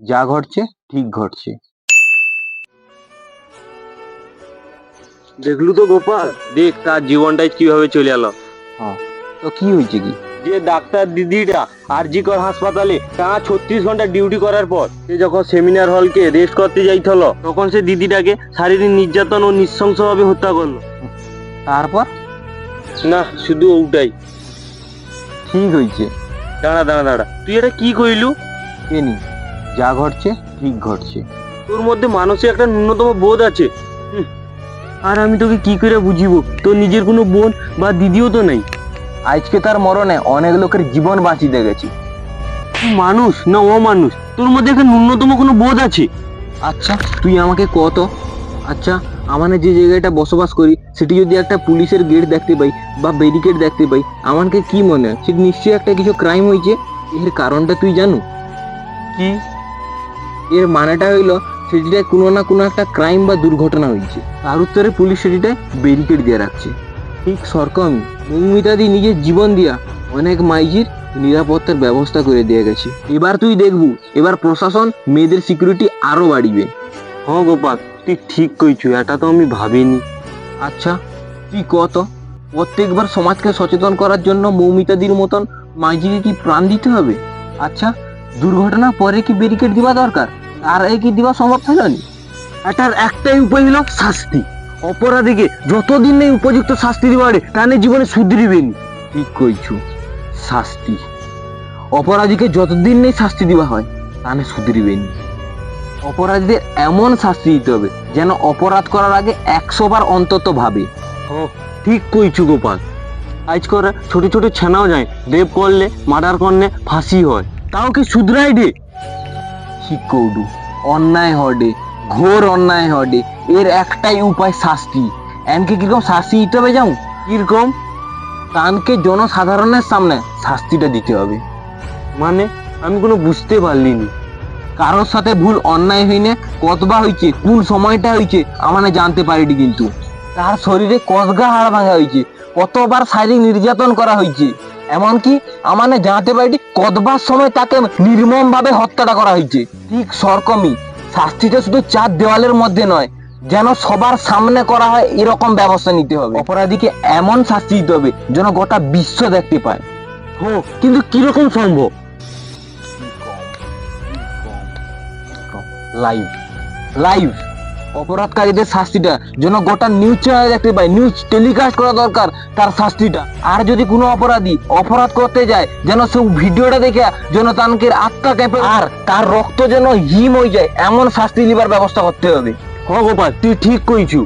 যা ঘটছে ঠিক ঘটছে। দেখলু তো গোপাল? দেখ তার জীবনটাই কীভাবে চলে এলো। তো কি হয়েছে কি? যে ডাক্তার দিদিটা আরজিকর হাসপাতালে টানা ছত্রিশ ঘণ্টা ডিউটি করার পর সে যখন সেমিনার হলকে রেস্ট করতে যাইছিল তখন সে দিদিটাকে শারীরিক নির্যাতন ও নৃশংসভাবে হত্যা করল। তারপর? না শুধু ওটাই। ঠিক হয়েছে। দাঁড়া দাঁড়া দাঁড়া তুই এটা কি কইলু? কে কেনি যা ঘটছে ঠিক ঘটছে। তোর মধ্যে মানুষের একটা ন্যূনতম বোধ আছে। আর আমি তোকে কি করে বুঝিব? তোর নিজের কোনো বোন বা দিদিও তো নাই। আজকে তার মরণে অনেক লোকের জীবন বাঁচিতে গেছি। তুই মানুষ না অমানুষ? তোর মধ্যে একটা ন্যূনতম কোনো বোধ আছে? আচ্ছা তুই আমাকে কত আচ্ছা আমাদের যে জায়গাটা বসবাস করি সেটি যদি একটা পুলিশের গেট দেখতে পাই বা ব্যারিকেড দেখতে পাই আমাকে কি মনে হয়? সেটি নিশ্চয়ই একটা কিছু ক্রাইম হয়েছে? এর কারণটা তুই জানো? কি? এর মানেটা হইল সেটিটায় কোনো না কোনো একটা ক্রাইম বা দুর্ঘটনা হয়েছে তার উত্তরে পুলিশ সেটিটায় ব্যারিকেড দিয়ে রাখছে। ঠিক সরকমই মৌমিতাদি নিজের জীবন দিয়া অনেক মাইজির নিরাপত্তার ব্যবস্থা করে দিয়ে গেছে। এবার তুই দেখবু, এবার প্রশাসন মেয়েদের সিকিউরিটি আরও বাড়িবে। হ্যাঁ গোপাল, তুই ঠিক কইছু, এটা তো আমি ভাবিনি। আচ্ছা তুই কত প্রত্যেকবার সমাজকে সচেতন করার জন্য মৌমিতাদির মতন মাইজিকে কি প্রাণ দিতে হবে? আচ্ছা দুর্ঘটনা পরে কি ব্যারিকেড দিবা দরকার? আর এই কি দিবা সম্ভব ছিল নি? এটার একটাই উপায় হলো শাস্তি। অপরাধীকে যতদিন নেই উপযুক্ত শাস্তি দিবারে তাহলে জীবনে শুধরিবেন ঠিক কইছু? শাস্তি। অপরাধীকে যতদিন নেই শাস্তি দেওয়া হয় তাহলে সুধরিবেন অপরাধীদের এমন শাস্তি দিতে হবে, যেন অপরাধ করার আগে একশো বার অন্তত ভাবে। ও, ঠিক কইছু গোপাল। আজ করে ছোট ছোট ছানাও যায় রেপ করলে, মার্ডার করলে ফাঁসি হয়। তাও কি শুধরাই দে? ঠিক কৌডু? অন্যায় হডে, ঘোর অন্যায় হডে, এর একটাই উপায় শাস্তি। এমকে কীরকম শাস্তি দিতে হবে যাও কীরকম? তানকে জনসাধারণের সামনে শাস্তিটা দিতে হবে। মানে আমি কোনো বুঝতে পারলিনি। কারোর সাথে ভুল অন্যায় হইনে কতবা হয়েছে কোন সময়টা হয়েছে আমানে জানতে পারিনি কিন্তু। তার শরীরে কসগা হাড় ভাঙা হয়েছে কতবার শারীরিক নির্যাতন করা হয়েছে এমনকি আমানে জানতে পারিনি কতবার সময় তাকে নির্মম ভাবে হত্যাটা করা হয়েছে। ঠিক সরকমই। শাস্তিটা শুধু চার দেওয়ালের মধ্যে নয় যেন সবার সামনে করা হয় এরকম ব্যবস্থা নিতে হবে। অপরাধীকে এমন শাস্তি দিতে হবে যেন গোটা বিশ্ব দেখতে পায়। হ্যাঁ কিন্তু কীরকম সম্ভব? লাইভ লাইভ অপরাধকারীদের শাস্তিটা, যেন গোটা নিউজ চ্যানেলে দেখতে পাই নিউজ টেলিকাস্ট করা দরকার তার শাস্তিটা। আর যদি কোনো অপরাধী অপরাধ করতে যায়, যেন সে ভিডিওটা দেখে যেন তানকে আত্মা কেঁপে আর তার রক্ত যেন হিম হয়ে যায়, এমন শাস্তি দিবার ব্যবস্থা করতে হবে। হ গোপাল, তুই ঠিক কইছু।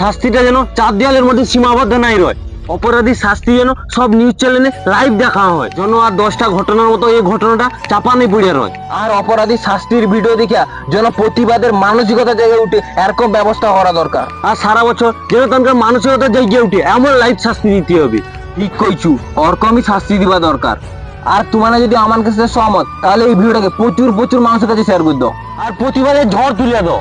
শাস্তিটা যেন চার দেওয়ালের মধ্যে সীমাবদ্ধ নাই রয়। অপরাধীর শাস্তি যেন সব নিউজ চ্যানেলে লাইভ দেখা হয়। যেন আর দশটা ঘটনার মতো এই ঘটনাটা চাপানে পড়ে রয়। আর অপরাধী শাস্তির ভিডিও দেখে যেন প্রতিবাদের মানসিকতা জেগে উঠে এরকম ব্যবস্থা করা দরকার। আর সারা বছর যেন তাদের মানসিকতা জেগে উঠে, এমন লাইভ শাস্তি দিতে হবে। ঠিক কইছু, ওরকমই শাস্তি দিবা দরকার। আর তোমার যদি আমার কাছে সহমত, তাহলে এই ভিডিওটাকে প্রচুর প্রচুর মানুষের কাছে শেয়ার করে দাও। আর প্রতিবাদের ঝড় তুলে দাও।